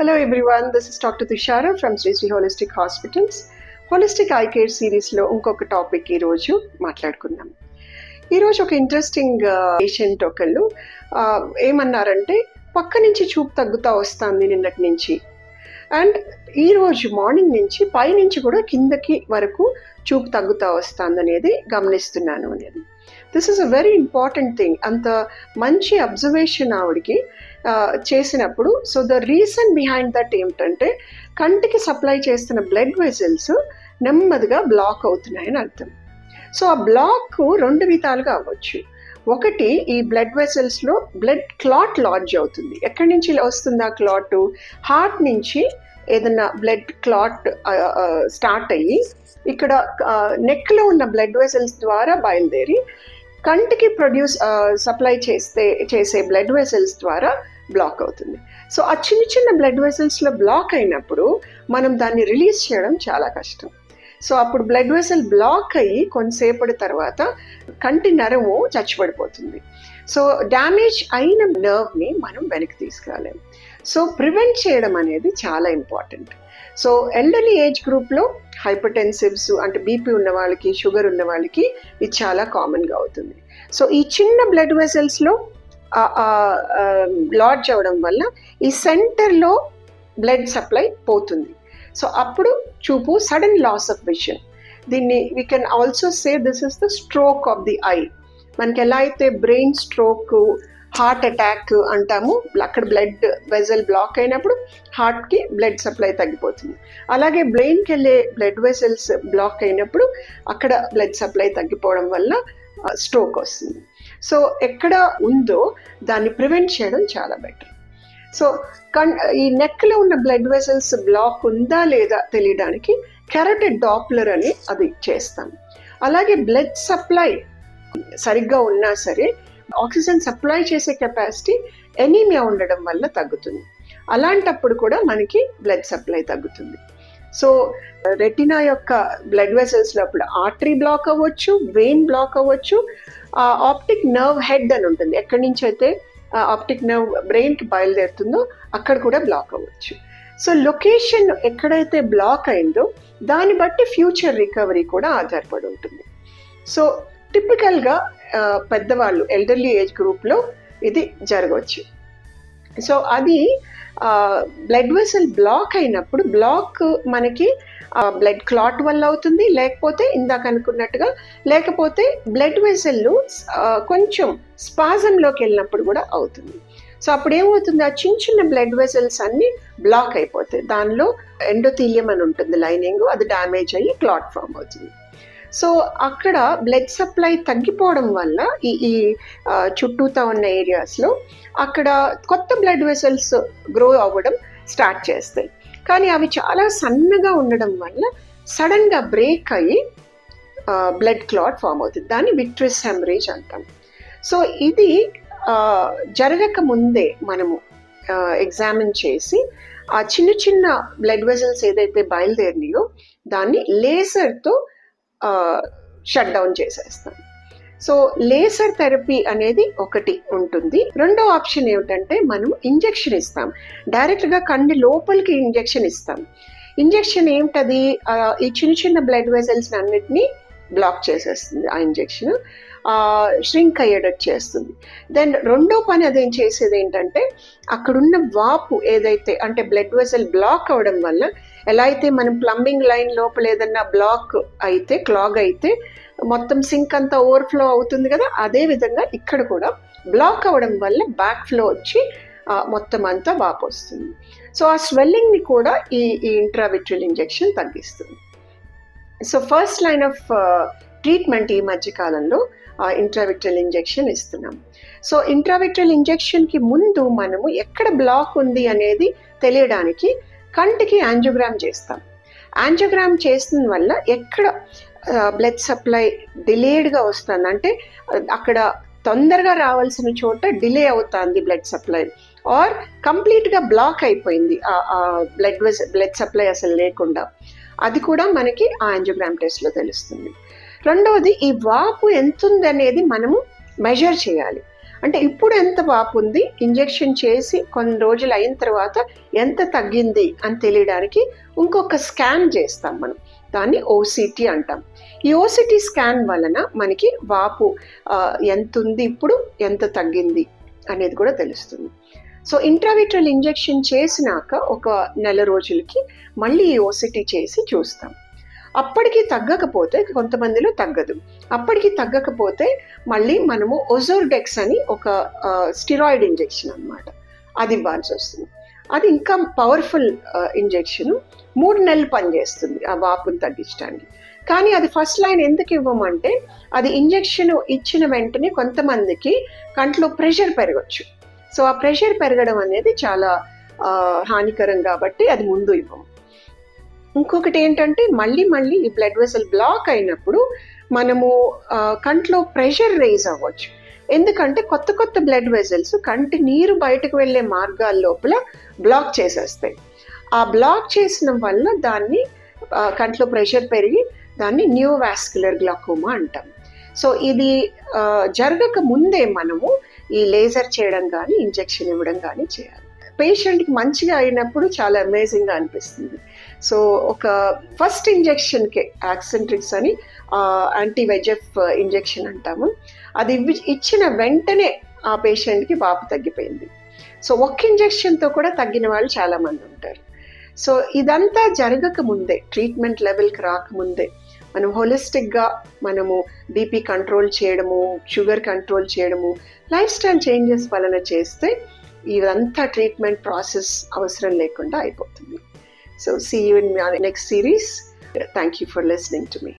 Hello everyone this is doctor Tushara from Sri Sri Holistic hospitals holistic eye care సిరీస్లో ఇంకొక topic ఈరోజు మాట్లాడుకుందాం. ఈరోజు ఒక ఇంట్రెస్టింగ్ పేషెంట్ uh, ఒకళ్ళు uh, ఏమన్నారంటే పక్క నుంచి చూపు తగ్గుతా వస్తుంది నిన్నటి నుంచి. అండ్ ఈరోజు మార్నింగ్ నుంచి పైనుంచి కూడా కిందకి వరకు చూపు తగ్గుతా వస్తుంది అనేది గమనిస్తున్నాను అనేది. This is a very important thing అంత మంచి అబ్జర్వేషన్ ఆవిడకి చేసినప్పుడు so the reason behind that ఏమిటంటే కంటికి సప్లై చేస్తున్న బ్లడ్ వెజల్స్ నెమ్మదిగా బ్లాక్ అవుతున్నాయని అర్థం. సో ఆ బ్లాక్ రెండు విధాలుగా అవ్వచ్చు. ఒకటి ఈ బ్లడ్ వెసల్స్లో బ్లడ్ క్లాట్ లాడ్జ్ అవుతుంది. ఎక్కడి నుంచి వస్తుంది ఆ క్లాట్ హార్ట్ నుంచి ఏదైనా బ్లడ్ క్లాట్ స్టార్ట్ అయ్యి ఇక్కడ నెక్లో ఉన్న బ్లడ్ వెసల్స్ ద్వారా బయలుదేరి కంటికి ప్రొడ్యూస్ సప్లై చేస్తే చేసే బ్లడ్ వెసల్స్ ద్వారా బ్లాక్ అవుతుంది. సో ఆ చిన్న చిన్న బ్లడ్ వెసల్స్లో బ్లాక్ అయినప్పుడు మనం దాన్ని రిలీజ్ చేయడం చాలా కష్టం. సో అప్పుడు బ్లడ్ వెసల్ బ్లాక్ అయ్యి కొంతసేపటి తర్వాత కంటి నరము చచ్చిపడిపోతుంది. సో డ్యామేజ్ అయిన నర్వ్ని మనం వెనక్కి తీసుకురాలేము. సో ప్రివెంట్ చేయడం అనేది చాలా ఇంపార్టెంట్. సో ఎల్డర్లీ ఏజ్ గ్రూప్లో హైపర్టెన్సివ్స్ అంటే బీపీ ఉన్న వాళ్ళకి షుగర్ ఉన్న వాళ్ళకి ఇది చాలా కామన్గా అవుతుంది. సో ఈ చిన్న బ్లడ్ వెసల్స్లో లాడ్జ్ అవ్వడం వల్ల ఈ సెంటర్లో బ్లడ్ సప్లై పోతుంది. సో అప్పుడు చూపు సడన్ లాస్ ఆఫ్ విషన్ దీన్ని we can also say this is the stroke of the eye మనకి ఎలా అయితే బ్రెయిన్ స్ట్రోక్ హార్ట్ అటాక్ అంటాము. అక్కడ బ్లడ్ వెజల్ బ్లాక్ అయినప్పుడు హార్ట్కి బ్లడ్ సప్లై తగ్గిపోతుంది. అలాగే బ్రెయిన్కి వెళ్ళే బ్లడ్ వెజల్స్ బ్లాక్ అయినప్పుడు అక్కడ బ్లడ్ సప్లై తగ్గిపోవడం వల్ల స్ట్రోక్ వస్తుంది. సో ఎక్కడ ఉందో దాన్ని ప్రివెంట్ చేయడం చాలా బెటర్. సో కన్ ఈ నెక్లో ఉన్న బ్లడ్ వెసల్స్ బ్లాక్ ఉందా లేదా తెలియడానికి కెరటెడ్ డాప్లర్ అని అది చేస్తాం. అలాగే బ్లడ్ సప్లై సరిగ్గా ఉన్నా సరే ఆక్సిజన్ సప్లై చేసే కెపాసిటీ ఎనీమియా ఉండడం వల్ల తగ్గుతుంది. అలాంటప్పుడు కూడా మనకి బ్లడ్ సప్లై తగ్గుతుంది. సో రెటినా యొక్క బ్లడ్ వెసల్స్ లోపల ఆర్టరీ బ్లాక్ అవ్వచ్చు వెయిన్ బ్లాక్ అవ్వచ్చు ఆప్టిక్ నర్వ్ హెడ్ అని ఉంటుంది. ఎక్కడి నుంచి అయితే ఆప్టిక్ నర్వ్ బ్రెయిన్కి బయలుదేరుతుందో అక్కడ కూడా బ్లాక్ అవ్వచ్చు. సో లొకేషన్ ఎక్కడైతే బ్లాక్ అయిందో దాన్ని బట్టి ఫ్యూచర్ రికవరీ కూడా ఆధారపడి ఉంటుంది. సో టిపికల్గా పెద్దవాళ్ళు ఎల్డర్లీ ఏజ్ గ్రూప్లో ఇది జరగవచ్చు. సో అది బ్లడ్ వెసల్ బ్లాక్ అయినప్పుడు బ్లాక్ మనకి బ్లడ్ క్లాట్ వల్ల అవుతుంది. లేకపోతే ఇందాక అనుకున్నట్టుగా లేకపోతే బ్లడ్ వెసల్లు కొంచెం స్పాజంలోకి వెళ్ళినప్పుడు కూడా అవుతుంది. సో అప్పుడు ఏమవుతుంది? ఆ చిన్న చిన్న బ్లడ్ వెసల్స్ అన్నీ బ్లాక్ అయిపోతాయి. దానిలో ఎండోథీలియం అని ఉంటుంది లైనింగ్ అది డ్యామేజ్ అయ్యి క్లాట్ ఫామ్ అవుతుంది. సో అక్కడ బ్లడ్ సప్లై తగ్గిపోవడం వల్ల ఈ ఈ చుట్టూతా ఉన్న ఏరియాస్లో అక్కడ కొత్త బ్లడ్ వెసల్స్ గ్రో అవ్వడం స్టార్ట్ చేస్తాయి. కానీ అవి చాలా సన్నగా ఉండడం వల్ల సడన్గా బ్రేక్ అయ్యి బ్లడ్ క్లాట్ ఫామ్ అవుతుంది. దాన్ని విట్రస్ హెమరేజ్ అంటాం. సో ఇది జరగక ముందే మనము ఎగ్జామిన్ చేసి ఆ చిన్న చిన్న బ్లడ్ వెజల్స్ ఏదైతే బయలుదేరినాయో దాన్ని లేజర్తో షట్ డౌన్ చేసేస్తాం సో లేసర్ థెరపీ అనేది ఒకటి ఉంటుంది. రెండో ఆప్షన్ ఏమిటంటే మనం ఇంజెక్షన్ ఇస్తాం. డైరెక్ట్గా కండి లోపలికి ఇంజెక్షన్ ఇస్తాం. ఇంజెక్షన్ ఏమిటది? ఈ చిన్న చిన్న బ్లడ్ వెజల్స్ అన్నిటినీ బ్లాక్ చేసేస్తుంది ఆ ఇంజెక్షన్ ష్రింక్ అయ్యేటట్టు చేస్తుంది. దెన్ రెండో పని అదేం చేసేది ఏంటంటే అక్కడున్న వాపు ఏదైతే అంటే బ్లడ్ వెసల్ బ్లాక్ అవ్వడం వల్ల ఎలా అయితే మనం ప్లంబింగ్ లైన్ లోపల ఏదన్నా బ్లాక్ అయితే క్లాగ్ అయితే మొత్తం సింక్ అంతా ఓవర్ఫ్లో అవుతుంది కదా అదే విధంగా ఇక్కడ కూడా బ్లాక్ అవ్వడం వల్ల బ్యాక్ ఫ్లో వచ్చి మొత్తం అంతా వాపు వస్తుంది. సో ఆ స్వెల్లింగ్ని కూడా ఈ ఈ ఇంట్రావిట్రల్ ఇంజెక్షన్ తగ్గిస్తుంది. So first line of treatment ఈ మధ్యకాలంలో ఇంట్రావిట్రల్ ఇంజెక్షన్ ఇస్తున్నాం. సో ఇంట్రావిట్రల్ ఇంజెక్షన్కి ముందు మనము ఎక్కడ బ్లాక్ ఉంది అనేది తెలియడానికి కంటికి యాంజియోగ్రామ్ చేస్తాం. యాంజియోగ్రామ్ చేసిన వల్ల ఎక్కడ బ్లడ్ సప్లై డిలేడ్గా వస్తుంది అంటే అక్కడ తొందరగా రావాల్సిన చోట డిలే అవుతుంది బ్లడ్ సప్లై ఆర్ కంప్లీట్గా బ్లాక్ అయిపోయింది బ్లడ్ బ్లడ్ సప్లై అసలు లేకుండా. అది కూడా మనకి ఆ యాంజియోగ్రామ్ టెస్ట్లో తెలుస్తుంది. రెండవది ఈ వాపు ఎంత ఉంది అనేది మనము మెజర్ చేయాలి. అంటే ఇప్పుడు ఎంత వాపు ఉంది? ఇంజెక్షన్ చేసి కొన్ని రోజులు అయిన తర్వాత ఎంత తగ్గింది అని తెలియడానికి ఇంకొక స్కాన్ చేస్తాం మనం. దాన్ని ఓసిటీ అంటాం. ఈ ఓసిటీ స్కాన్ వలన మనకి వాపు ఎంత ఉంది ఇప్పుడు ఎంత తగ్గింది అనేది కూడా తెలుస్తుంది. సో ఇంట్రావిట్రల్ ఇంజెక్షన్ చేసినాక ఒక నెల రోజులకి మళ్ళీ ఈ ఓసిటీ చేసి చూస్తాం. అప్పటికి తగ్గకపోతే కొంతమందిలో తగ్గదు. అప్పటికి తగ్గకపోతే మళ్ళీ మనము ఒజోర్డెక్స్ అని ఒక స్టిరాయిడ్ ఇంజెక్షన్ అన్నమాట. అది ఇవ్వాల్సి వస్తుంది. అది ఇంకా పవర్ఫుల్ ఇంజెక్షన్ మూడు నెలలు పనిచేస్తుంది ఆ వాపును తగ్గించడానికి. కానీ అది ఫస్ట్ లైన్ ఎందుకు ఇవ్వమంటే అది ఇంజెక్షన్ ఇచ్చిన వెంటనే కొంతమందికి కంట్లో ప్రెషర్ పెరగచ్చు. సో ఆ ప్రెషర్ పెరగడం అనేది చాలా హానికరం కాబట్టి అది ముందు ఇవ్వము. ఇంకొకటి ఏంటంటే మళ్ళీ మళ్ళీ ఈ బ్లడ్ వెసల్ బ్లాక్ అయినప్పుడు మనము కంట్లో ప్రెషర్ రేజ్ అవ్వచ్చు. ఎందుకంటే కొత్త కొత్త బ్లడ్ వెసల్స్ కంటి నీరు బయటకు వెళ్ళే మార్గాల లోపల బ్లాక్ చేసేస్తాయి. ఆ బ్లాక్ చేసిన వల్ల దాన్ని కంట్లో ప్రెషర్ పెరిగి దాన్ని న్యూ వాస్కులర్ గ్లాకోమా అంటాం. సో ఇది జరగక ముందే మనము ఈ లేజర్ చేయడం కానీ ఇంజెక్షన్ ఇవ్వడం కానీ చేయాలి. పేషెంట్కి మంచిగా అయినప్పుడు చాలా అమేజింగ్గా అనిపిస్తుంది. సో ఒక ఫస్ట్ ఇంజెక్షన్కే యాక్సెంట్రిక్స్ అని యాంటీ వెజెఫ్ ఇంజెక్షన్ అంటాము. అది ఇచ్చిన వెంటనే ఆ పేషెంట్కి వాపు తగ్గిపోయింది. సో ఒక్క ఇంజెక్షన్తో కూడా తగ్గిన వాళ్ళు చాలామంది ఉంటారు. సో ఇదంతా జరగక ముందే ట్రీట్మెంట్ లెవెల్కి రాకముందే మనం హోలిస్టిక్గా మనము బీపీ కంట్రోల్ చేయడము షుగర్ కంట్రోల్ చేయడము లైఫ్ స్టైల్ చేంజెస్ వలన చేస్తే ఇదంతా ట్రీట్మెంట్ ప్రాసెస్ అవసరం లేకుండా అయిపోతుంది. So see you in next series thank you for listening to me